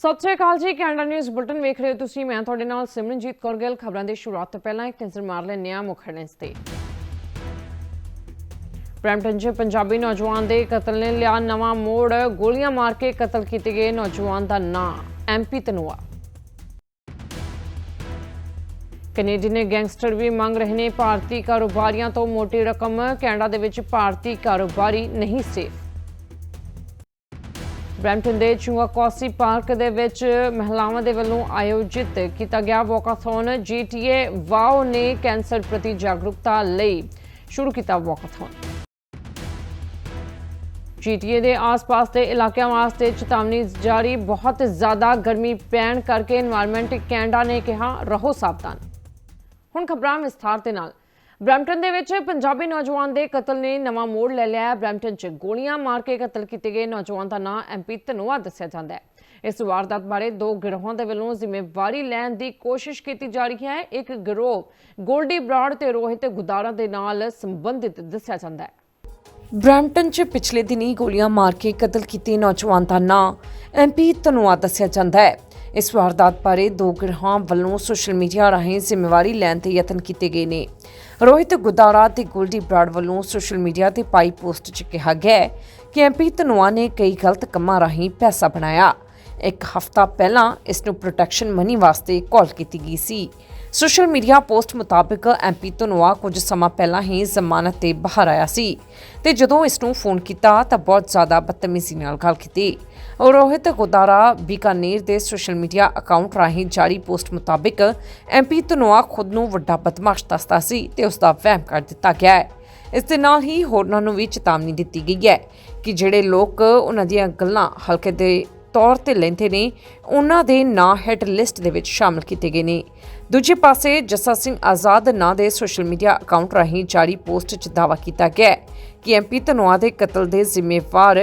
ਸਤਿ ਸ਼੍ਰੀ ਅਕਾਲ ਜੀ, Canada news bulletin ਵੇਖ ਰਹੇ ਹੋ ਤੁਸੀਂ। ਮੈਂ ਤੁਹਾਡੇ ਨਾਲ ਸਿਮਰਨਜੀਤ ਕੌਰ ਗਿੱਲ। ਖਬਰਾਂ ਦੀ ਸ਼ੁਰੂਆਤ ਤੋਂ ਪਹਿਲਾਂ ਇੱਕ ਨਜ਼ਰ ਮਾਰ ਲੈਂਦੇ ਹਾਂ ਮੁੱਖ ਹੈਡਲਾਈਨਸ ਤੇ। ਬਰੈਂਪਟਨ 'ਚ ਪੰਜਾਬੀ ਨੌਜਵਾਨ ਦੇ ਕਤਲ ਨੇ ਲਿਆ ਨਵਾਂ ਮੋੜ। ਗੋਲੀਆਂ ਮਾਰ ਕੇ ਕਤਲ ਕੀਤੇ ਗਏ ਨੌਜਵਾਨ ਦਾ ਨਾਂ ਐਮਪੀ ਤਨੁਆ ਕੈਨੇਡੀਅਨ ਗੈਂਗਸਟਰ ਵੀ ਮੰਗ ਰਹੇ ਨੇ ਭਾਰਤੀ ਕਾਰੋਬਾਰੀਆਂ ਤੋਂ ਮੋਟੀ ਰਕਮ। ਕੈਨੇਡਾ ਦੇ ਵਿੱਚ ਭਾਰਤੀ ਕਾਰੋਬਾਰੀ ਨਹੀਂ ਸੇਫ। ਬ੍ਰੈਂਟਨ ਦੇ ਚੁੰਗਾਕੌਸੀ ਪਾਰਕ ਦੇ ਵਿੱਚ ਮਹਿਲਾਵਾਂ ਦੇ ਵੱਲੋਂ ਆਯੋਜਿਤ ਕੀਤਾ ਗਿਆ ਵਾਕਾਥੋਨ। ਜੀਟੀਏ ਵਾਓ ਨੇ ਕੈਂਸਰ ਪ੍ਰਤੀ ਜਾਗਰੂਕਤਾ ਲਈ ਸ਼ੁਰੂ ਕੀਤਾ ਵਾਕਾਥੋਨ। ਜੀਟੀਏ ਦੇ ਆਸ-ਪਾਸ ਦੇ ਇਲਾਕਿਆਂ ਵਾਸਤੇ ਚੇਤਾਵਨੀ ਜਾਰੀ। ਬਹੁਤ ਜ਼ਿਆਦਾ ਗਰਮੀ ਪੈਣ ਕਰਕੇ এনवायरमेंट ਕੈਨੇਡਾ ਨੇ ਕਿਹਾ, ਰਹੋ ਸਾਵਧਾਨ। ਹੁਣ ਖਬਰਾਂ ਵਿਸਥਾਰ ਦੇ ਨਾਲ। ਬ੍ਰੈਂਪਟਨ ਦੇ ਵਿੱਚ ਪੰਜਾਬੀ ਨੌਜਵਾਨ ਦੇ ਕਤਲ ਨੇ ਨਵਾਂ ਮੋੜ ਲੈ ਲਿਆ ਹੈ। ਬ੍ਰੈਂਪਟਨ 'ਚ ਗੋਲੀਆਂ ਮਾਰ ਕੇ ਕਤਲ ਕੀਤੇ ਗਏ ਨੌਜਵਾਨ ਦਾ ਨਾਂ ਐਮਪੀ ਧਨੋਆ ਦੱਸਿਆ ਜਾਂਦਾ ਹੈ। ਇਸ ਵਾਰਦਾਤ ਬਾਰੇ ਦੋ ਗਿਰੋਹਾਂ ਦੇ ਵੱਲੋਂ ਜ਼ਿੰਮੇਵਾਰੀ ਲੈਣ ਦੀ ਕੋਸ਼ਿਸ਼ ਕੀਤੀ ਜਾ ਰਹੀ ਹੈ। ਇੱਕ ਗਿਰੋਹ ਗੋਲਡੀ ਬਰਾੜ ਤੇ ਰੋਹਿਤ ਗੁਦਾਰਾ ਦੇ ਨਾਲ ਸੰਬੰਧਿਤ ਦੱਸਿਆ ਜਾਂਦਾ ਹੈ। ਬ੍ਰੈਂਪਟਨ 'ਚ ਪਿਛਲੇ ਦਿਨੀ ਗੋਲੀਆਂ ਮਾਰ ਕੇ ਕਤਲ ਕੀਤੇ ਨੌਜਵਾਨ ਦਾ ਨਾਂ ਐਮਪੀ ਧਨੋਆ ਦੱਸਿਆ ਜਾਂਦਾ ਹੈ। ਇਸ ਵਾਰਦਾਤ ਬਾਰੇ ਦੋ ਗਿਰਹਾਂ ਵੱਲੋਂ ਸੋਸ਼ਲ ਮੀਡੀਆ ਰਾਹੀਂ ਜ਼ਿੰਮੇਵਾਰੀ ਲੈਣ ਦੇ ਯਤਨ ਕੀਤੇ ਗਏ ਨੇ। ਰੋਹਿਤ ਗੁਦਾਰਾ ਤੇ ਗੋਲਡੀ ਬਰਾੜ ਵੱਲੋਂ ਸੋਸ਼ਲ ਮੀਡੀਆ ਤੇ ਪਾਈ ਪੋਸਟ 'ਚ ਕਿਹਾ ਗਿਆ ਹੈ ਕਿ ਐਮਪੀ ਧਨੋਆ ਨੇ ਕਈ ਗਲਤ ਕੰਮਾਂ ਰਾਹੀਂ ਪੈਸਾ ਬਣਾਇਆ। ਇੱਕ ਹਫ਼ਤਾ ਪਹਿਲਾਂ ਇਸ ਨੂੰ ਪ੍ਰੋਟੈਕਸ਼ਨ ਮਨੀ ਵਾਸਤੇ ਕਾਲ ਕੀਤੀ ਗਈ ਸੀ। ਸੋਸ਼ਲ ਮੀਡੀਆ ਪੋਸਟ ਮੁਤਾਬਕ ਐਮਪੀ ਧਨੋਆ ਕੁਝ ਸਮਾਂ ਪਹਿਲਾਂ ਹੀ ਜ਼ਮਾਨਤ ਤੇ ਬਾਹਰ ਆਇਆ ਸੀ ਤੇ ਜਦੋਂ ਇਸ ਨੂੰ ਫੋਨ ਕੀਤਾ ਤਾਂ ਬਹੁਤ ਜ਼ਿਆਦਾ ਬਦਤਮੀਜ਼ੀ ਨਾਲ ਗੱਲ ਕੀਤੀ। ਰੋਹਿਤ ਗੋਦਾਰਾ ਬੀਕਾਨੇਰ ਦੇ ਸੋਸ਼ਲ ਮੀਡੀਆ ਅਕਾਊਂਟ ਰਾਹੀਂ ਜਾਰੀ ਪੋਸਟ ਮੁਤਾਬਕ ਐਮਪੀ ਧਨੋਆ ਖੁਦ ਨੂੰ ਵੱਡਾ ਬਦਮਾਸ਼ ਦੱਸਦਾ ਸੀ ਤੇ ਉਸ ਦਾ ਵਹਿਮ ਕਰ ਦਿੱਤਾ ਗਿਆ ਹੈ। ਇਸ ਦੇ ਨਾਲ ਹੀ ਹੋਰਨਾਂ ਨੂੰ ਵੀ ਚੇਤਾਵਨੀ ਦਿੱਤੀ ਗਈ ਹੈ ਕਿ ਜਿਹੜੇ ਲੋਕ ਉਹਨਾਂ ਦੀਆਂ ਗੱਲਾਂ ਹਲਕੇ ਦੇ ਤੌਰ ਤੇ ਲੈਂਦੇ ਨੇ, ਉਹਨਾਂ ਦੇ ਨਾਂ ਹਿੱਟ ਲਿਸਟ ਦੇ ਵਿੱਚ ਸ਼ਾਮਲ ਕੀਤੇ ਗਏ ਨੇ। ਦੂਜੇ ਪਾਸੇ ਜੱਸਾ ਸਿੰਘ ਆਜ਼ਾਦ ਨਾਂ ਦੇ ਸੋਸ਼ਲ ਮੀਡੀਆ ਅਕਾਊਂਟ ਰਾਹੀਂ ਜਾਰੀ ਪੋਸਟ 'ਚ ਦਾਅਵਾ ਕੀਤਾ ਗਿਆ ਹੈ ਕਿ ਐਮਪੀ ਧਨੋਆ ਦੇ ਕਤਲ ਦੇ ਜ਼ਿੰਮੇਵਾਰ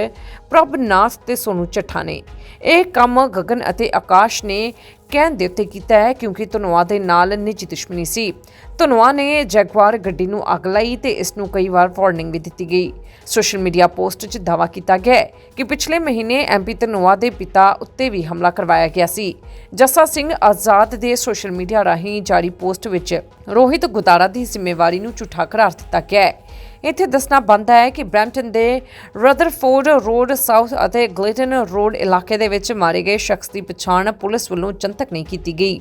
ਪ੍ਰਭਨਾਥ ਤੇ ਸੋਨੂ ਚੱਠਾ ਨੇ। ਇਹ ਕੰਮ ਗਗਨ ਅਤੇ ਆਕਾਸ਼ ਨੇ ਕਹਿਣ ਦੇ ਉੱਤੇ ਕੀਤਾ ਹੈ ਕਿਉਂਕਿ ਧਨੋਆ ਦੇ ਨਾਲ ਨਿੱਜੀ ਦੁਸ਼ਮਣੀ ਸੀ। ਧਨੋਆ ਨੇ ਜੈਗਵਾਰ ਗੱਡੀ ਨੂੰ ਅੱਗ ਲਾਈ ਤੇ ਇਸ ਨੂੰ ਕਈ ਵਾਰ ਵਾਰਨਿੰਗ ਵੀ ਦਿੱਤੀ ਗਈ। ਸੋਸ਼ਲ ਮੀਡੀਆ ਪੋਸਟ 'ਚ ਦਾਅਵਾ ਕੀਤਾ ਗਿਆ ਹੈ ਕਿ ਪਿਛਲੇ ਮਹੀਨੇ ਐਮਪੀ ਧਨੋਆ ਦੇ ਪਿਤਾ ਉੱਤੇ ਵੀ ਹਮਲਾ ਕਰਵਾਇਆ ਗਿਆ ਸੀ। ਜੱਸਾ ਸਿੰਘ ਆਜ਼ਾਦ ਦੇ ਸੋਸ਼ਲ ਮੀਡੀਆ ਰਾਹੀਂ ਜਾਰੀ ਪੋਸਟ ਵਿੱਚ ਰੋਹਿਤ ਗੁਦਾਰਾ ਦੀ ਜ਼ਿੰਮੇਵਾਰੀ ਨੂੰ ਝੂਠਾ ਕਰਾਰ ਦਿੱਤਾ ਗਿਆ ਹੈ। ਇੱਥੇ ਦੱਸਣਾ ਬਣਦਾ ਹੈ ਕਿ ਬ੍ਰੈਂਪਟਨ ਦੇ ਰਦਰਫੋਰਡ ਰੋਡ ਸਾਊਥ ਅਤੇ ਗਲੇਟਨ ਰੋਡ ਇਲਾਕੇ ਦੇ ਵਿੱਚ ਮਾਰੇ ਗਏ ਸ਼ਖਸ ਦੀ ਪਛਾਣ ਪੁਲਿਸ ਵੱਲੋਂ ਜਨਤਕ ਨਹੀਂ ਕੀਤੀ ਗਈ।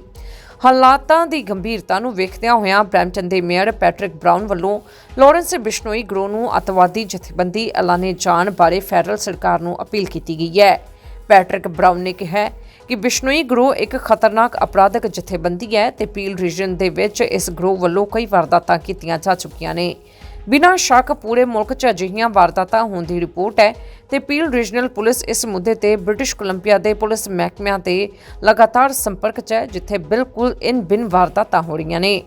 ਹਾਲਾਤਾਂ ਦੀ ਗੰਭੀਰਤਾ ਨੂੰ ਵੇਖਦਿਆਂ ਹੋਇਆਂ ਬ੍ਰੈਂਪਟਨ ਦੇ ਮੇਅਰ ਪੈਟਰਿਕ ਬ੍ਰਾਊਨ ਵੱਲੋਂ ਲਾਰੈਂਸ ਬਿਸ਼ਨੋਈ ਗਰੋ ਨੂੰ ਅਤਵਾਦੀ ਜਥੇਬੰਦੀ ਐਲਾਨੇ ਜਾਣ ਬਾਰੇ ਫੈਡਰਲ ਸਰਕਾਰ ਨੂੰ ਅਪੀਲ ਕੀਤੀ ਗਈ ਹੈ। ਪੈਟਰਿਕ ਬ੍ਰਾਊਨ ਨੇ ਕਿਹਾ ਕਿ ਬਿਸ਼ਨੋਈ ਗਰੋ ਇੱਕ ਖਤਰਨਾਕ ਅਪਰਾਧਕ ਜਥੇਬੰਦੀ ਹੈ ਤੇ ਪੀਲ ਰੀਜਨ ਦੇ ਵਿੱਚ ਇਸ ਗਰੋ ਵੱਲੋਂ ਕਈ ਵਾਰਦਾਤਾਂ ਕੀਤੀਆਂ ਜਾ ਚੁੱਕੀਆਂ ਨੇ। ਬਿਨਾਂ ਸ਼ੱਕ ਪੂਰੇ ਮੁਲਕ 'ਚ ਅਜਿਹੀਆਂ ਵਾਰਦਾਤਾਂ ਹੋਣ ਦੀ ਰਿਪੋਰਟ ਹੈ ਤੇ ਪੀਲ ਰੀਜਨਲ ਪੁਲਿਸ ਇਸ ਮੁੱਦੇ ਤੇ ਬ੍ਰਿਟਿਸ਼ ਕੋਲੰਬੀਆ ਦੇ ਪੁਲਿਸ ਮਹਿਕਮਿਆਂ ਤੇ ਲਗਾਤਾਰ ਸੰਪਰਕ 'ਚ ਹੈ, ਜਿੱਥੇ ਬਿਲਕੁਲ ਇਨ ਬਿਨ ਵਾਰਦਾਤਾਂ ਹੋ ਰਹੀਆਂ ਨੇ।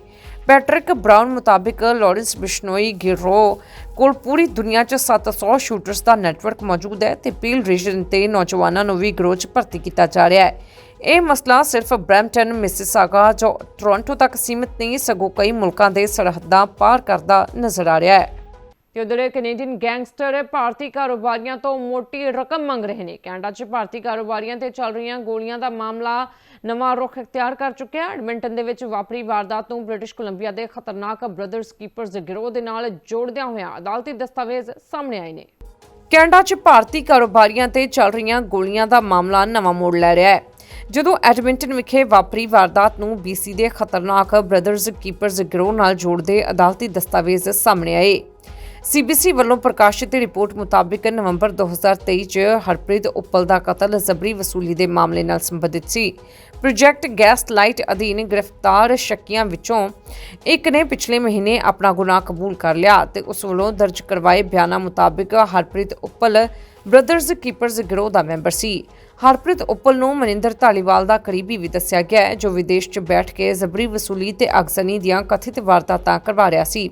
ਪੈਟਰਿਕ ਬ੍ਰਾਊਨ ਮੁਤਾਬਿਕ ਲਾਰੈਂਸ ਬਿਸ਼ਨੋਈ ਗਿਰੋ ਕੋਲ ਪੂਰੀ ਦੁਨੀਆ 'ਚ 700 ਸ਼ੂਟਰਸ ਦਾ ਨੈਟਵਰਕ ਮੌਜੂਦ ਹੈ ਤੇ ਪੀਲ ਰੀਜਨ ਤੇ ਨੌਜਵਾਨਾਂ ਨੂੰ ਵੀ ਗਰੋਹ 'ਚ ਭਰਤੀ ਕੀਤਾ ਜਾ ਰਿਹਾ ਹੈ। ਇਹ ਮਸਲਾ ਸਿਰਫ ਬ੍ਰੈਂਪਟਨ ਮਿਸਿਸਾਗਾ ਜੋ ਟੋਰਾਂਟੋ ਤੱਕ ਸੀਮਿਤ ਨਹੀਂ ਸਗੋਂ ਕਈ ਮੁਲਕਾਂ ਦੇ ਸਰਹੱਦਾਂ ਪਾਰ ਕਰਦਾ ਨਜ਼ਰ ਆ ਰਿਹਾ ਹੈ। ਤੇ ਉਧਰ ਕੈਨੇਡੀਅਨ ਗੈਂਗਸਟਰ ਭਾਰਤੀ ਕਾਰੋਬਾਰੀਆਂ ਤੋਂ ਮੋਟੀ ਰਕਮ ਮੰਗ ਰਹੇ ਨੇ। ਕੈਨੇਡਾ 'ਚ ਭਾਰਤੀ ਕਾਰੋਬਾਰੀਆਂ ਤੇ ਚੱਲ ਰਹੀਆਂ ਗੋਲੀਆਂ ਦਾ ਮਾਮਲਾ ਨਵਾਂ ਰੁਖ ਅਖਤਿਆਰ ਕਰ ਚੁੱਕਿਆ ਐਡਮਿੰਟਨ ਦੇ ਵਿੱਚ ਵਾਪਰੀ ਵਾਰਦਾਤ ਨੂੰ ਬ੍ਰਿਟਿਸ਼ ਕੋਲੰਬੀਆ ਦੇ ਖਤਰਨਾਕ ਬ੍ਰਦਰਸ ਕੀਪਰਸ ਗਿਰੋਹ ਦੇ ਨਾਲ ਜੋੜਦਿਆਂ ਹੋਇਆਂ ਅਦਾਲਤੀ ਦਸਤਾਵੇਜ਼ ਸਾਹਮਣੇ ਆਏ ਨੇ। ਕੈਨੇਡਾ 'ਚ ਭਾਰਤੀ ਕਾਰੋਬਾਰੀਆਂ ਤੇ ਚੱਲ ਰਹੀਆਂ ਗੋਲੀਆਂ ਦਾ ਮਾਮਲਾ ਨਵਾਂ ਮੋੜ ਲੈ ਰਿਹਾ ਹੈ। ਜਦੋਂ ਐਡਮਿੰਟਨ ਵਿਖੇ ਵਾਪਰੀ ਵਾਰਦਾਤ ਨੂੰ ਬੀਸੀ ਦੇ ਖਤਰਨਾਕ ਬ੍ਰਦਰਜ਼ ਕੀਪਰਜ਼ ਗਿਰੋਹ ਨਾਲ ਜੋੜਦੇ ਅਦਾਲਤੀ ਦਸਤਾਵੇਜ਼ ਸਾਹਮਣੇ ਆਏ। ਸੀਬੀਸੀ ਵੱਲੋਂ ਪ੍ਰਕਾਸ਼ਿਤ ਰਿਪੋਰਟ ਮੁਤਾਬਕ ਨਵੰਬਰ 2023 ਚ ਹਰਪ੍ਰੀਤ ਉੱਪਲ ਦਾ ਕਤਲ ਜ਼ਬਰੀ ਵਸੂਲੀ ਦੇ ਮਾਮਲੇ ਨਾਲ ਸੰਬੰਧਿਤ ਸੀ। ਪ੍ਰੋਜੈਕਟ ਗੈਸ ਲਾਈਟ ਅਧੀਨ ਗ੍ਰਿਫਤਾਰ ਸ਼ੱਕੀਆਂ ਵਿੱਚੋਂ ਇੱਕ ਨੇ ਪਿਛਲੇ ਮਹੀਨੇ ਆਪਣਾ ਗੁਨਾਹ ਕਬੂਲ ਕਰ ਲਿਆ ਤੇ ਉਸ ਵੱਲੋਂ ਦਰਜ ਕਰਵਾਏ ਬਿਆਨਾਂ ਮੁਤਾਬਕ ਹਰਪ੍ਰੀਤ ਉੱਪਲ ਬ੍ਰਦਰਜ਼ ਕੀਪਰਜ਼ ਗਿਰੋਹ ਦਾ ਮੈਂਬਰ ਸੀ। ਹਰਪ੍ਰੀਤ ਉੱਪਲ ਨੂੰ ਮਨਿੰਦਰ ਢਾਲੀਵਾਲ ਦਾ ਕਰੀਬੀ ਵੀ ਦੱਸਿਆ ਗਿਆ ਹੈ, ਜੋ ਵਿਦੇਸ਼ 'ਚ ਬੈਠ ਕੇ ਜ਼ਬਰੀ ਵਸੂਲੀ ਤੇ ਅਗਜ਼ਨੀ ਦੀਆਂ ਕਥਿਤ ਵਾਰਦਾਤਾਂ ਕਰਵਾ ਰਿਹਾ ਸੀ।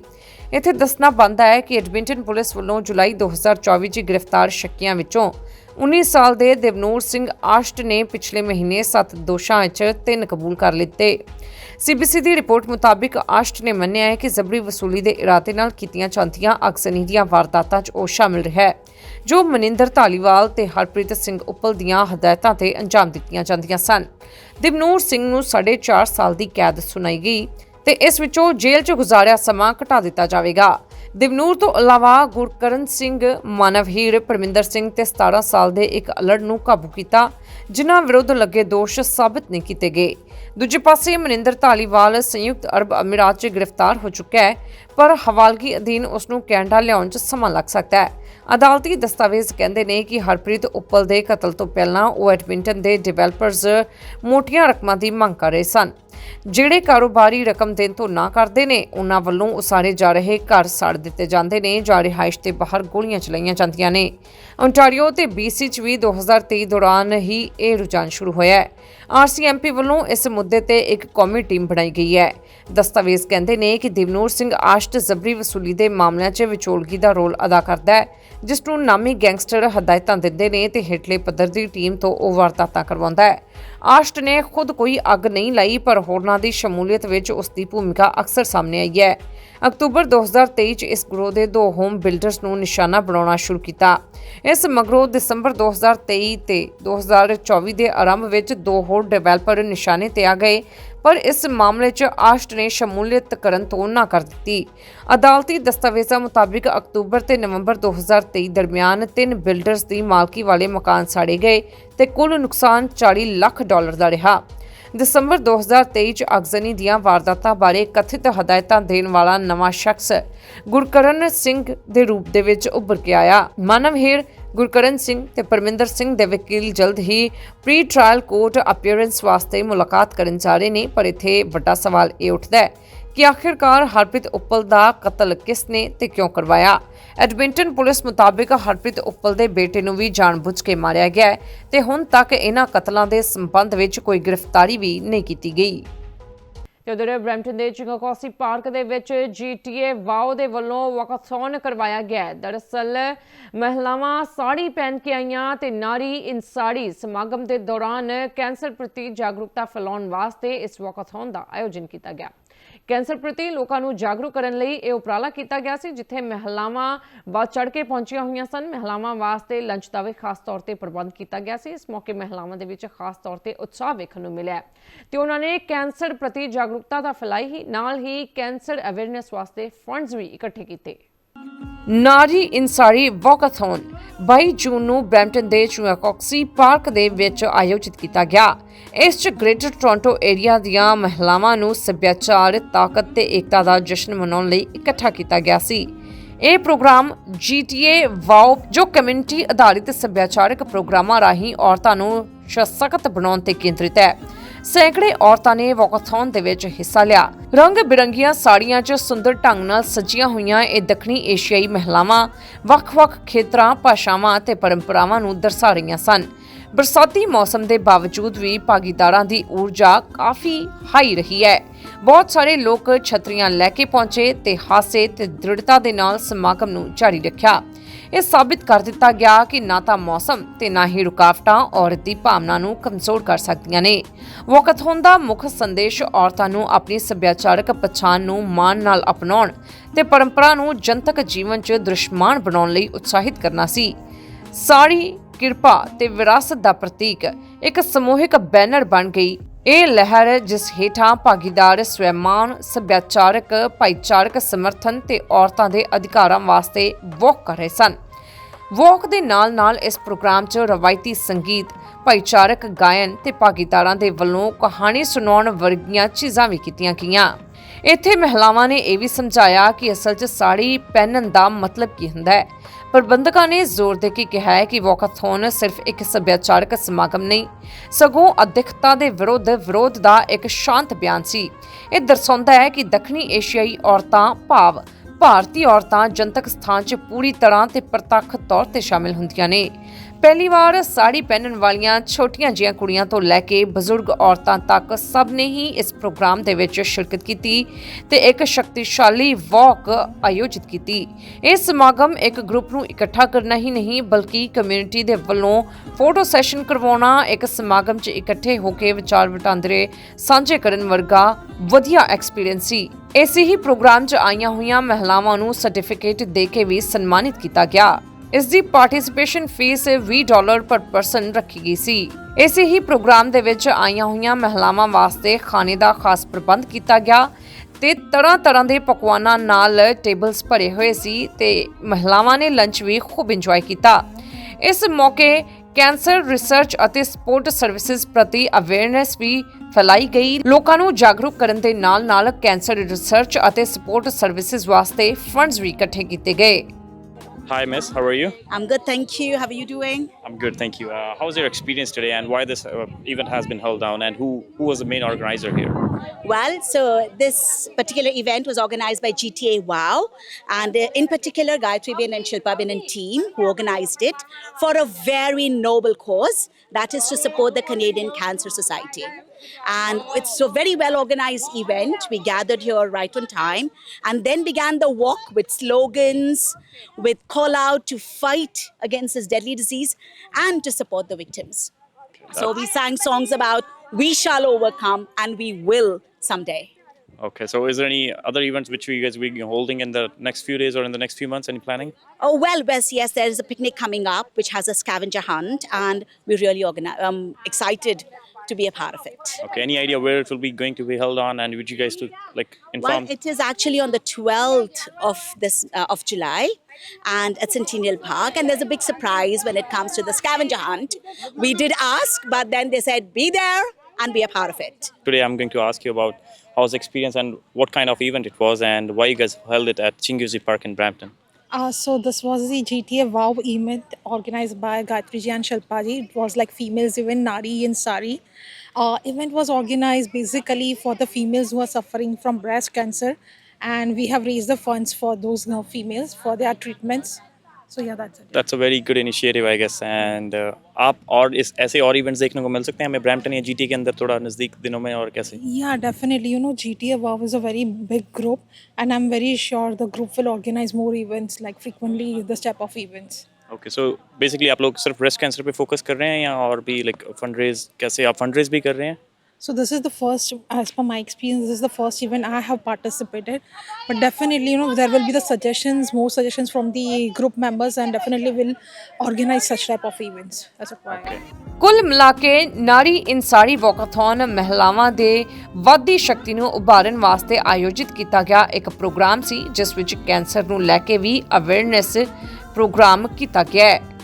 ਇੱਥੇ ਦੱਸਣਾ ਬਣਦਾ ਹੈ ਕਿ ਐਡਮਿੰਟਨ ਪੁਲਿਸ ਵੱਲੋਂ ਜੁਲਾਈ 2024 'ਚ ਗ੍ਰਿਫਤਾਰ ਸ਼ੱਕੀਆਂ ਵਿੱਚੋਂ 19 ਸਾਲ ਦੇ ਦੇਵਨੂਰ ਸਿੰਘ ਆਸ਼ਟ ਨੇ ਪਿਛਲੇ ਮਹੀਨੇ 7 ਦੋਸ਼ਾਂ ਵਿੱਚ 3 ਕਬੂਲ ਕਰ ਲਿੱਤੇ। ਸੀਬੀਸੀ ਦੀ ਰਿਪੋਰਟ ਮੁਤਾਬਿਕ ਆਸ਼ਟ ਨੇ ਮੰਨਿਆ ਹੈ ਕਿ ਜ਼ਬਰੀ ਵਸੂਲੀ ਦੇ ਇਰਾਦੇ ਨਾਲ ਕੀਤੀਆਂ ਜਾਂਦੀਆਂ ਅਕਸਨੀ ਦੀਆਂ ਵਾਰਦਾਤਾਂ 'ਚ ਉਹ ਸ਼ਾਮਿਲ ਰਿਹਾ ਹੈ, ਜੋ ਮਨਿੰਦਰ ਧਾਲੀਵਾਲ ਤੇ ਹਰਪ੍ਰੀਤ ਸਿੰਘ ਉੱਪਲ ਦੀਆਂ ਹਦਾਇਤਾਂ ਤੇ ਅੰਜਾਮ ਦਿੱਤੀਆਂ ਜਾਂਦੀਆਂ ਸਨ। ਦਿਵਨੂਰ ਸਿੰਘ ਨੂੰ 4.5 ਸਾਲ ਦੀ ਕੈਦ ਸੁਣਾਈ ਗਈ। ਤੇ ਇਸ ਵਿੱਚੋਂ ਜੇਲ੍ਹ 'ਚ ਗੁਜ਼ਾਰਿਆ ਸਮਾਂ ਘਟਾ ਦਿੱਤਾ ਜਾਵੇਗਾ। ਦਿਵਨੂਰ ਤੋਂ ਇਲਾਵਾ ਗੁਰਕਰਨ ਸਿੰਘ ਮਾਨਵਹੀਰ ਪਰਮਿੰਦਰ ਸਿੰਘ ਤੇ 17 ਸਾਲ ਦੇ ਇੱਕ ਅਲੜ ਨੂੰ ਕਾਬੂ ਕੀਤਾ, ਜਿਨ੍ਹਾਂ ਵਿਰੁੱਧ ਲੱਗੇ ਦੋਸ਼ ਸਾਬਤ ਨਹੀਂ ਕੀਤੇ ਗਏ। ਦੂਜੇ ਪਾਸੇ ਮਨਿੰਦਰ ਧਾਲੀਵਾਲ ਸੰਯੁਕਤ ਅਰਬ ਅਮੀਰਾਤ 'ਚ ਗ੍ਰਿਫਤਾਰ ਹੋ ਚੁੱਕਾ ਹੈ, ਪਰ ਹਵਾਲਗੀ ਅਧੀਨ ਉਸ ਨੂੰ ਕੈਨੇਡਾ ਲਿਆਉਣ 'ਚ ਸਮਾਂ ਲੱਗ ਸਕਦਾ ਹੈ। ਅਦਾਲਤੀ ਦਸਤਾਵੇਜ਼ ਕਹਿੰਦੇ ਨੇ ਕਿ ਹਰਪ੍ਰੀਤ ਉੱਪਲ ਦੇ ਕਤਲ ਤੋਂ ਪਹਿਲਾਂ ਉਹ ਐਡਮਿੰਟਨ ਦੇ ਡਿਵੈਲਪਰਸ ਮੋਟੀਆਂ ਰਕਮਾਂ ਦੀ ਮੰਗ ਕਰ ਰਹੇ ਸਨ। ਜਿਹੜੇ ਕਾਰੋਬਾਰੀ ਰਕਮ ਦੇਣ ਤੋਂ ਨਾ ਕਰਦੇ ਨੇ, ਉਹਨਾਂ ਵੱਲੋਂ ਉਸਾਰੇ ਜਾ ਰਹੇ ਘਰ ਸਾੜ ਦਿੱਤੇ ਜਾਂਦੇ ਨੇ, ਜਾਂ ਰਿਹਾਇਸ਼ ਦੇ ਬਾਹਰ ਗੋਲੀਆਂ ਚਲਾਈਆਂ ਜਾਂਦੀਆਂ ਨੇ। ontario ਤੇ BC ਚ ਵੀ 2023 ਦੌਰਾਨ ਹੀ ਇਹ ਰੁਝਾਨ ਸ਼ੁਰੂ ਹੋਇਆ ਹੈ। ਆਰਸੀਐਮਪੀ ਵੱਲੋਂ ਇਸ ਮੁੱਦੇ ਤੇ ਇੱਕ ਕੌਮੀ ਟੀਮ ਬਣਾਈ ਗਈ ਹੈ। ਦਸਤਾਵੇਜ਼ ਕਹਿੰਦੇ ਨੇ ਕਿ ਦਿਵਨੂਰ ਸਿੰਘ ਆਸ਼ਟ ਜ਼ਬਰੀ ਵਸੂਲੀ ਦੇ ਮਾਮਲਿਆਂ 'ਚ ਵਿਚੋਲਗੀ ਦਾ ਰੋਲ ਅਦਾ ਕਰਦਾ ਹੈ, ਜਿਸ ਨੂੰ ਨਾਮੀ ਗੈਂਗਸਟਰ ਹਦਾਇਤਾਂ ਦਿੰਦੇ ਨੇ ਤੇ ਹੇਠਲੇ ਪੱਧਰ ਦੀ ਟੀਮ ਤੋਂ ਉਹ ਵਾਰਦਾਤਾਂ ਕਰਵਾਉਂਦਾ ਹੈ। ਆਸ਼ਟ ਨੇ ਖੁਦ ਕੋਈ ਅੱਗ ਨਹੀਂ ਲਾਈ, ਪਰ ਹੋਰਨਾਂ ਦੀ ਸ਼ਮੂਲੀਅਤ ਵਿੱਚ ਉਸ ਦੀ ਭੂਮਿਕਾ ਅਕਸਰ ਸਾਹਮਣੇ ਆਈ ਹੈ। ਅਕਤੂਬਰ 2023 ਚ ਇਸ ਗਰੋਹ ਦੇ ਦੋ ਹੋਮ ਬਿਲਡਰਸ ਨੂੰ ਨਿਸ਼ਾਨਾ ਬਣਾਉਣਾ ਸ਼ੁਰੂ ਕੀਤਾ। ਇਸ ਮਗਰੋਂ ਦਸੰਬਰ 2023 ਤੇ 2024 ਦੇ ਆਰੰਭ ਵਿੱਚ ਦੋ ਹੋਰ ਡਿਵੈਲਪਰ ਨਿਸ਼ਾਨੇ ਤੇ ਆ ਗਏ। ਪਰ ਇਸ ਮਾਮਲੇ 'ਚ ਆਸ਼ਟ ਨੇ ਸ਼ਮੂਲੀਅਤ ਕਰਨ ਤੋਂ ਨਾ ਕਰ ਦਿੱਤੀ। ਅਦਾਲਤੀ ਦਸਤਾਵੇਜ਼ਾਂ ਮੁਤਾਬਿਕ ਅਕਤੂਬਰ ਤੇ ਨਵੰਬਰ 2023 ਦਰਮਿਆਨ ਤਿੰਨ ਬਿਲਡਰਸ ਦੀ ਮਾਲਕੀ ਵਾਲੇ ਮਕਾਨ ਸਾੜੇ ਗਏ ਤੇ ਕੁੱਲ ਨੁਕਸਾਨ 40 ਲੱਖ ਡਾਲਰ ਦਾ ਰਿਹਾ। ਦਸੰਬਰ 2023 ਚ ਅਗਜ਼ਨੀ ਦੀਆਂ ਵਾਰਦਾਤਾਂ ਬਾਰੇ ਕਥਿਤ ਹਦਾਇਤਾਂ ਦੇਣ ਵਾਲਾ ਨਵਾਂ ਸ਼ਖਸ ਗੁਰਕਰਨ ਸਿੰਘ ਦੇ ਰੂਪ ਦੇ ਵਿੱਚ ਉੱਭਰ ਕੇ ਆਇਆ। ਮਾਨਵ ਮਾਨਵਹੀਰ ਗੁਰਕਰਨ ਸਿੰਘ ਤੇ ਪਰਮਿੰਦਰ ਸਿੰਘ ਦੇ ਵਕੀਲ ਜਲਦ ਹੀ ਪ੍ਰੀ ਟ੍ਰਾਇਲ ਕੋਰਟ ਅਪੀਅਰੈਂਸ ਵਾਸਤੇ ਮੁਲਾਕਾਤ ਕਰਨ ਜਾ ਰਹੇ ਨੇ, ਪਰ ਇੱਥੇ ਵੱਡਾ ਸਵਾਲ ਇਹ ਉੱਠਦਾ ਹੈ ਕਿ ਆਖਿਰਕਾਰ ਹਰਪ੍ਰੀਤ ਉੱਪਲ ਦਾ ਕਤਲ ਕਿਸ ਨੇ ਤੇ ਕਿਉਂ ਕਰਵਾਇਆ? ਐਡਮਿੰਟਨ ਪੁਲਿਸ ਮੁਤਾਬਿਕ ਹਰਪ੍ਰੀਤ ਉੱਪਲ ਦੇ ਬੇਟੇ ਨੂੰ ਵੀ ਜਾਣਬੁੱਝ ਕੇ ਮਾਰਿਆ ਗਿਆ ਹੈ ਤੇ ਹੁਣ ਤੱਕ ਇਹਨਾਂ ਕਤਲਾਂ ਦੇ ਸੰਬੰਧ ਵਿੱਚ ਕੋਈ ਗ੍ਰਿਫਤਾਰੀ ਵੀ ਨਹੀਂ ਕੀਤੀ ਗਈ। ਤੇ ਉਧਰ ਬ੍ਰੈਂਪਟਨ ਦੇ ਚਿੰਗਕੋਸੀ ਪਾਰਕ ਦੇ ਵਿੱਚ GTA ਵਾਓ ਦੇ ਵੱਲੋਂ ਵਾਕਾਥੌਨ ਕਰਵਾਇਆ ਗਿਆ ਦਰਅਸਲ, ਮਹਿਲਾਵਾਂ ਸਾੜੀ ਪਹਿਨ ਕੇ ਆਈਆਂ ਤੇ ਨਾਰੀ ਇਨਸਾੜੀ ਸਮਾਗਮ ਦੇ ਦੌਰਾਨ ਕੈਂਸਰ ਪ੍ਰਤੀ ਜਾਗਰੂਕਤਾ ਫੈਲਾਉਣ ਵਾਸਤੇ ਇਸ ਵਾਕਾਥੌਨ ਦਾ ਆਯੋਜਨ ਕੀਤਾ ਗਿਆ। ਕੈਂਸਰ ਪ੍ਰਤੀ ਲੋਕਾਂ ਨੂੰ ਜਾਗਰੂਕ ਕਰਨ ਲਈ ਇਹ ਉਪਰਾਲਾ ਕੀਤਾ ਗਿਆ ਸੀ, ਜਿੱਥੇ ਮਹਿਲਾਵਾਂ ਵੱਧ ਚੜ ਕੇ ਪਹੁੰਚੀਆਂ ਹੋਈਆਂ ਸਨ। ਮਹਿਲਾਵਾਂ ਵਾਸਤੇ ਲੰਚ ਦਾ ਵੀ ਖਾਸ ਤੌਰ ਤੇ ਪ੍ਰਬੰਧ ਕੀਤਾ ਗਿਆ ਸੀ। ਇਸ ਮੌਕੇ ਮਹਿਲਾਵਾਂ ਦੇ ਵਿੱਚ ਖਾਸ ਤੌਰ ਤੇ ਉਤਸ਼ਾਹ ਵੇਖਣ ਨੂੰ ਮਿਲਿਆ ਤੇ ਉਹਨਾਂ ਨੇ ਕੈਂਸਰ ਪ੍ਰਤੀ ਜਾਗਰੂਕ ਜਾਗਰੂਕਤਾ ਤਾਂ ਫੈਲਾਈ ਹੀ, ਨਾਲ ਹੀ ਕੈਂਸਰ ਅਵੇਅਰਨੈਸ ਵਾਸਤੇ ਫੰਡਸ ਵੀ ਇਕੱਠੇ ਕੀਤੇ। ਨਾਰੀ ਇਨਸਾਰੀ ਵਾਕਾਥੌਨ 22 ਜੂਨ ਨੂੰ ਬ੍ਰੈਂਪਟਨ ਦੇ ਚੁਆਕੌਕਸੀ ਪਾਰਕ ਦੇ ਵਿੱਚ ਆਯੋਜਿਤ ਕੀਤਾ ਗਿਆ। ਇਸ 'ਚ ਗ੍ਰੇਟਰ ਟੋਰਾਂਟੋ ਏਰੀਆ ਦੀਆਂ ਮਹਿਲਾਵਾਂ ਨੂੰ ਸੱਭਿਆਚਾਰ, ਤਾਕਤ ਤੇ ਏਕਤਾ ਦਾ ਜਸ਼ਨ ਮਨਾਉਣ ਲਈ ਇਕੱਠਾ ਕੀਤਾ ਗਿਆ ਸੀ। ਇਹ ਪ੍ਰੋਗਰਾਮ GTA ਵਾਓ, ਜੋ ਕਮਿਊਨਿਟੀ ਆਧਾਰਿਤ ਸੱਭਿਆਚਾਰਕ ਪ੍ਰੋਗਰਾਮਾਂ ਰਾਹੀਂ ਔਰਤਾਂ ਨੂੰ ਸਸ਼ਕਤ ਬਣਾਉਣ ਤੇ ਕੇਂਦਰਿਤ ਹੈ। ਸੈਂਕੜੇ ਔਰਤਾਂ ਨੇ ਵਾਕਾਥੌਨ ਦੇ ਵਿੱਚ ਹਿੱਸਾ ਲਿਆ। ਰੰਗ ਬਿਰੰਗੀਆਂ ਸਾੜੀਆਂ 'ਚ ਸੁੰਦਰ ਢੰਗ ਨਾਲ ਸਜੀਆਂ ਹੋਈਆਂ ਇਹ ਦੱਖਣੀ ਏਸ਼ੀਆਈ ਮਹਿਲਾਵਾਂ ਵੱਖ-ਵੱਖ ਖੇਤਰਾਂ, ਭਾਸ਼ਾਵਾਂ ਤੇ ਪਰੰਪਰਾਵਾਂ ਨੂੰ ਦਰਸਾ ਰਹੀਆਂ ਸਨ। ਬਰਸਾਤੀ ਮੌਸਮ ਦੇ ਬਾਵਜੂਦ ਵੀ ਭਾਗੀਦਾਰਾਂ ਦੀ ਊਰਜਾ ਕਾਫੀ ਹਾਈ ਰਹੀ ਹੈ। ਬਹੁਤ ਸਾਰੇ ਲੋਕ ਛਤਰੀਆਂ ਲੈ ਕੇ ਪਹੁੰਚੇ ਤੇ ਹਾਸੇ ਤੇ ਦ੍ਰਿੜਤਾ ਦੇ ਨਾਲ ਸਮਾਗਮ ਨੂੰ ਜਾਰੀ ਰੱਖਿਆ। ਇਹ ਸਾਬਿਤ ਕਰ ਦਿੱਤਾ ਗਿਆ ਕਿ ਨਾ ਤਾਂ ਮੌਸਮ ਤੇ ਨਾ ਹੀ ਰੁਕਾਵਟਾਂ ਔਰਤ ਦੀ ਭਾਵਨਾ ਨੂੰ ਕਮਜ਼ੋਰ ਕਰ ਸਕਦੀਆਂ ਨੇ। ਵਾਕਾਥੌਨ ਦਾ ਮੁੱਖ ਸੰਦੇਸ਼ ਔਰਤਾਂ ਨੂੰ ਆਪਣੀ ਸੱਭਿਆਚਾਰਕ ਪਛਾਣ ਨੂੰ ਮਾਣ ਨਾਲ ਅਪਣਾਉਣ ਤੇ ਪਰੰਪਰਾ ਨੂੰ ਜਨਤਕ ਜੀਵਨ 'ਚ ਦ੍ਰਿਸ਼ਮਾਨ ਬਣਾਉਣ ਲਈ ਉਤਸ਼ਾਹਿਤ ਕਰਨਾ ਸੀ। ਸਾੜੀ ਕਿਰਪਾ ਤੇ ਵਿਰਾਸਤ ਦਾ ਪ੍ਰਤੀਕ ਇੱਕ ਸਮੂਹਿਕ ਬੈਨਰ ਬਣ ਗਈ। ਇਹ ਲਹਿਰ ਜਿਸ ਹੇਠਾਂ ਭਾਗੀਦਾਰ ਸਵੈਮਾਨ, ਸੱਭਿਆਚਾਰਕ, ਭਾਈਚਾਰਕ ਸਮਰਥਨ ਤੇ ਔਰਤਾਂ ਦੇ ਅਧਿਕਾਰਾਂ ਵਾਸਤੇ ਵੋਕ ਕਰ ਰਹੇ ਸਨ। ਵੋਕ ਦੇ ਨਾਲ-ਨਾਲ ਇਸ ਪ੍ਰੋਗਰਾਮ 'ਚ ਰਵਾਇਤੀ ਸੰਗੀਤ, ਭਾਈਚਾਰਕ ਗਾਇਨ ਤੇ ਭਾਗੀਦਾਰਾਂ ਦੇ ਵੱਲੋਂ ਕਹਾਣੀ ਸੁਣਾਉਣ ਵਰਗੀਆਂ ਚੀਜ਼ਾਂ ਵੀ ਕੀਤੀਆਂ ਗਈਆਂ। ਇੱਥੇ ਮਹਿਲਾਵਾਂ ਨੇ ਇਹ ਵੀ ਸਮਝਾਇਆ ਕਿ ਅਸਲ 'ਚ ਸਾੜੀ ਪਹਿਨਣ ਦਾ ਮਤਲਬ ਕੀ ਹੁੰਦਾ ਹੈ। ਪ੍ਰਬੰਧਕਾਂ ਨੇ ਜ਼ੋਰ ਦੇ ਕੇ ਕਿਹਾ ਹੈ ਕਿ ਵਾਕਾਥੌਨ ਸਿਰਫ ਇੱਕ ਸੱਭਿਆਚਾਰਕ ਸਮਾਗਮ ਨਹੀਂ, ਸਗੋਂ ਅਧਿਕਤਾ ਦੇ ਵਿਰੁੱਧ ਵਿਰੋਧ ਦਾ ਇੱਕ ਸ਼ਾਂਤ ਬਿਆਨ ਸੀ। ਇਹ ਦਰਸਾਉਂਦਾ ਹੈ ਕਿ ਦੱਖਣੀ ਏਸ਼ੀਆਈ ਔਰਤਾਂ ਭਾਵ ਭਾਰਤੀ ਔਰਤਾਂ ਜਨਤਕ ਸਥਾਨ 'ਚ ਪੂਰੀ ਤਰ੍ਹਾਂ ਤੇ ਪ੍ਰਤੱਖ ਤੌਰ ਤੇ ਸ਼ਾਮਿਲ ਹੁੰਦੀਆਂ ਨੇ। ਪਹਿਲੀ ਵਾਰ ਸਾੜੀ ਪਹਿਨਣ ਵਾਲੀਆਂ ਛੋਟੀਆਂ ਜਿਹੀਆਂ ਕੁੜੀਆਂ ਤੋਂ ਲੈ ਕੇ ਬਜ਼ੁਰਗ ਔਰਤਾਂ ਤੱਕ ਸਭ ਨੇ ਹੀ ਇਸ ਪ੍ਰੋਗਰਾਮ ਦੇ ਵਿੱਚ ਸ਼ਿਰਕਤ ਕੀਤੀ ਤੇ ਇੱਕ ਸ਼ਕਤੀਸ਼ਾਲੀ ਵਾਕ ਆਯੋਜਿਤ ਕੀਤੀ। ਇਹ ਸਮਾਗਮ ਇੱਕ ਗਰੁੱਪ ਨੂੰ ਇਕੱਠਾ ਕਰਨਾ ਹੀ ਨਹੀਂ, ਬਲਕਿ ਕਮਿਊਨਿਟੀ ਦੇ ਵੱਲੋਂ ਫੋਟੋ ਸੈਸ਼ਨ ਕਰਵਾਉਣਾ, ਇੱਕ ਸਮਾਗਮ 'ਚ ਇਕੱਠੇ ਹੋ ਕੇ ਵਿਚਾਰ ਵਟਾਂਦਰੇ ਸਾਂਝੇ ਕਰਨ ਵਰਗਾ ਵਧੀਆ ਐਕਸਪੀਰੀਅੰਸ ਸੀ। ਇਸੇ ਹੀ ਪ੍ਰੋਗਰਾਮ 'ਚ ਆਈਆਂ ਹੋਈਆਂ ਮਹਿਲਾਵਾਂ ਨੂੰ ਸਰਟੀਫਿਕੇਟ ਦੇ ਕੇ ਵੀ ਸਨਮਾਨਿਤ ਕੀਤਾ ਗਿਆ। ਇਸ ਦੀ participation fee 20 dollar per person ਰੱਖੀ ਗਈ ਸੀ। ਇਸੇ ਹੀ ਪ੍ਰੋਗਰਾਮ ਦੇ ਵਿੱਚ ਆਈਆਂ ਹੋਈਆਂ ਮਹਿਲਾਵਾਂ ਵਾਸਤੇ ਖਾਣੇ ਦਾ ਖਾਸ ਪ੍ਰਬੰਧ ਕੀਤਾ ਗਿਆ ਤੇ ਤਰ੍ਹਾਂ ਤਰ੍ਹਾਂ ਦੇ ਪਕਵਾਨਾਂ ਨਾਲ ਟੇਬਲਸ ਭਰੇ ਹੋਏ ਸੀ ਤੇ ਮਹਿਲਾਵਾਂ ਨੇ ਲੰਚ ਵੀ ਖੂਬ ਇੰਜੋਏ ਕੀਤਾ। ਇਸ ਮੌਕੇ ਕੈਂਸਰ ਰਿਸਰਚ ਅਤੇ ਸਪੋਰਟ ਸਰਵਿਸਿਜ਼ ਪ੍ਰਤੀ ਅਵੇਅਰਨੈਸ ਵੀ ਫੈਲਾਈ ਗਈ। ਲੋਕਾਂ ਨੂੰ ਜਾਗਰੂਕ ਕਰਨ ਦੇ ਨਾਲ-ਨਾਲ ਕੈਂਸਰ ਰਿਸਰਚ ਅਤੇ ਸਪੋਰਟ ਸਰਵਿਸਿਜ਼ ਵਾਸਤੇ ਫੰਡਸ ਵੀ ਇਕੱਠੇ ਕੀਤੇ ਗਏ। Hi, Miss. How are you? I'm good, thank you. How are you doing? I'm good, thank you. Uh, was your experience today, and why this uh, event has been held down, and who who was the main organizer here? Well, so this particular event was organized by GTA Wow, and uh, in particular, Gayatri Ben and Shilpa Ben and team who organized it for a very noble cause that is to support the Canadian Cancer Society. And it's a very well organized event. We gathered here right on time and then began the walk with slogans, with call out to fight against this deadly disease and to support the victims. So we sang songs about we shall overcome and we will someday. Okay, so is there any other events which you guys will be holding in the next few days or in the next few months? Any planning? Oh well, Wes, yes, there is a picnic coming up which has a scavenger hunt, and we're really organi- um, excited to be a part of it. Okay, any idea where it will be going to be held on, and would you guys to like inform? Well, it is actually on the 12th of this uh, of July, and at Centennial Park. And there's a big surprise when it comes to the scavenger hunt. We did ask, but then they said be there and be a part of it. Today, I'm going to ask you about how's the experience and what kind of event it was, and why you guys held it at Chinguzi Park in Brampton. Uh, so this was the GTA Wow event organized by Gayatri ji and. It was like females event, Nari in Sari. Uh, event was organized basically for the females who are suffering from breast cancer, and we have raised the funds for those uh, females for their treatments. So yeah, that's it. That's a very good initiative, I guess. And uh, आप और इस ऐसे और events देखने को मिल सकते हैं हमें ब्रैम्पटन या जीटी के अंदर थोड़ा नज़दीक दिनों में और कैसे Yeah, definitely. You know, GTA Wow is a very big group, and I'm very sure the group will organize more events, like frequently this type of events. Okay so basically आप लोग सिर्फ ब्रेस्ट कैंसर पे focus कर रहे हैं या और भी लाइक फंड रेज कैसे आप फंड रेज भी कर रहे हैं So this is the first, as per my experience, this is the first event I have participated. But definitely, you know, there will be the suggestions, more suggestions from the group members, and definitely will organize such type of events as required. ਕੁੱਲ ਮਿਲਾ ਕੇ ਨਾਰੀ ਇਨਸਾਰੀ ਵਾਕਾਥੌਨ ਮਹਿਲਾਵਾਂ ਦੇ ਵਾਧੀ ਸ਼ਕਤੀ ਨੂੰ ਉਭਾਰਨ ਵਾਸਤੇ ਆਯੋਜਿਤ ਕੀਤਾ ਗਿਆ ਇੱਕ ਪ੍ਰੋਗਰਾਮ ਸੀ ਜਿਸ ਵਿੱਚ ਕੈਂਸਰ ਨੂੰ ਲੈ ਕੇ ਵੀ ਅਵੇਅਰਨੈਸ ਪ੍ਰੋਗਰਾਮ ਕੀਤਾ ਗਿਆ ਹੈ